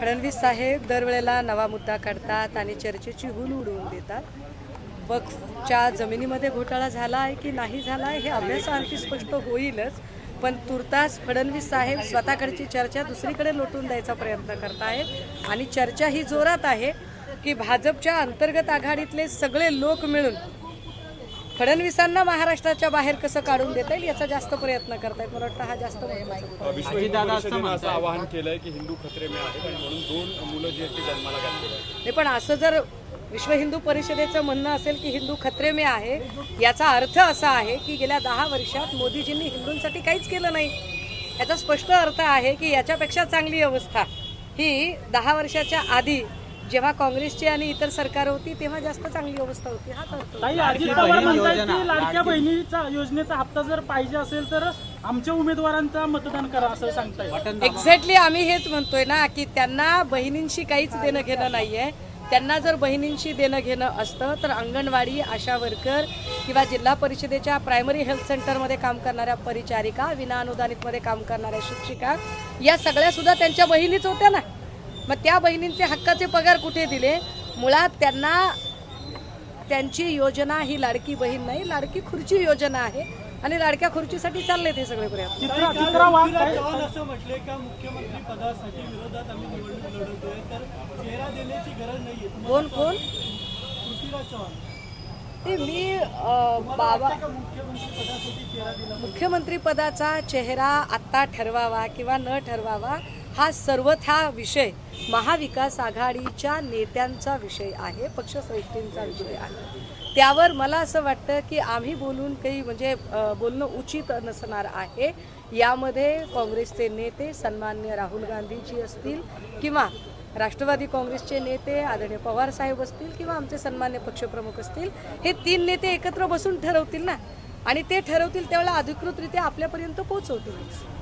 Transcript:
फडणवीस साहेब दरवेळेला नवा मुद्दा काढतात आणि चर्चेची हुल उडवून देतात. वक्फच्या जमिनीमध्ये घोटाळा झाला आहे की नाही झाला आहे हे अभ्यासाअंती स्पष्ट होईलच पण तुर्तास फडणवीस साहेब स्वतःकडची चर्चा दुसरीकडे लोटून द्यायचा प्रयत्न करतायत आणि चर्चा ही जोरात आहे की भाजपच्या अंतर्गत आघाडीतले सगळे लोक मिळून फडणवीसांना महाराष्ट्राच्या बाहेर कसं काढून देता येईल याचा जास्त प्रयत्न करतायत. मला वाटतं हा जास्त असं आवाहन केलंय की हिंदू खतरे में आहेत आणि म्हणून दोन मुलं जी जन्माला घातलेली पण असं जर विश्व हिंदू परिषदेचं म्हणणं असेल की हिंदू खत्रे में आहे याचा अर्थ असा आहे की गेल्या दहा वर्षात मोदीजींनी हिंदूंसाठी काहीच केलं नाही. याचा स्पष्ट अर्थ आहे की याच्यापेक्षा चांगली अवस्था ही दहा वर्षाच्या आधी जेव्हा काँग्रेसची आणि इतर सरकार होती तेव्हा जास्त चांगली अवस्था होती. ताई अजित पवार म्हणतात की लाडक्या बहिणीचा योजनेचा हप्ता जर पाहिजे असेल तर आमच्या उमेदवारांचा मतदान करा असं सांगताय एक्झॅक्टली आम्ही हेच म्हणतोय ना की त्यांना बहिणींशी काहीच देणं घेणं नाहीये. त्यांना जर बहिणींशी देणं घेणं असतं तर अंगणवाडी आशा वर्कर किंवा जिल्हा परिषदेच्या प्रायमरी हेल्थ सेंटरमध्ये काम करणाऱ्या परिचारिका विनाअनुदानितमध्ये काम करणाऱ्या शिक्षिका या सगळ्या सुद्धा त्यांच्या बहिणीच होत्या ना. मग त्या बहिणींचे हक्काचे पगार कुठे दिले? मुळात त्यांना त्यांची योजना ही लाडकी बहीण नाही लाडकी खुर्ची योजना आहे आणि लाडक्या खुर्चीसाठी चालले ते सगळे प्रयत्न. चित्रा चित्रा वाघ काय चव्हाण असं म्हटले का मुख्यमंत्री पदासाठी विरोधात आम्ही निवडणूक लढवतोय तर चेहरा देण्याची गरज नाहीये. कोण कोण? ते मी बाबा का मुख्यमंत्री पदासाठी चेहरा दिला? मुख्यमंत्री पदाचा चेहरा आत्ता ठरवावा किंवा न ठरवावा हा सर्वथा विषय महाविकास आघाडीच्या नेत्यांचा विषय आहे पक्षश्रेष्ठींचा विषय आहे. त्यावर मला असं वाटतं की आम्ही बोलून काही म्हणजे बोलणं उचित नसणार आहे. यामध्ये काँग्रेसचे नेते सन्मान्य राहुल गांधीजी असतील किंवा राष्ट्रवादी काँग्रेसचे नेते आदरणीय पवार साहेब असतील किंवा आमचे सन्मान्य पक्षप्रमुख असतील हे तीन नेते एकत्र बसून ठरवतील ना. आणि ते ठरवतील त्यावेळेला अधिकृतरित्या आपल्यापर्यंत पोहोचवतील.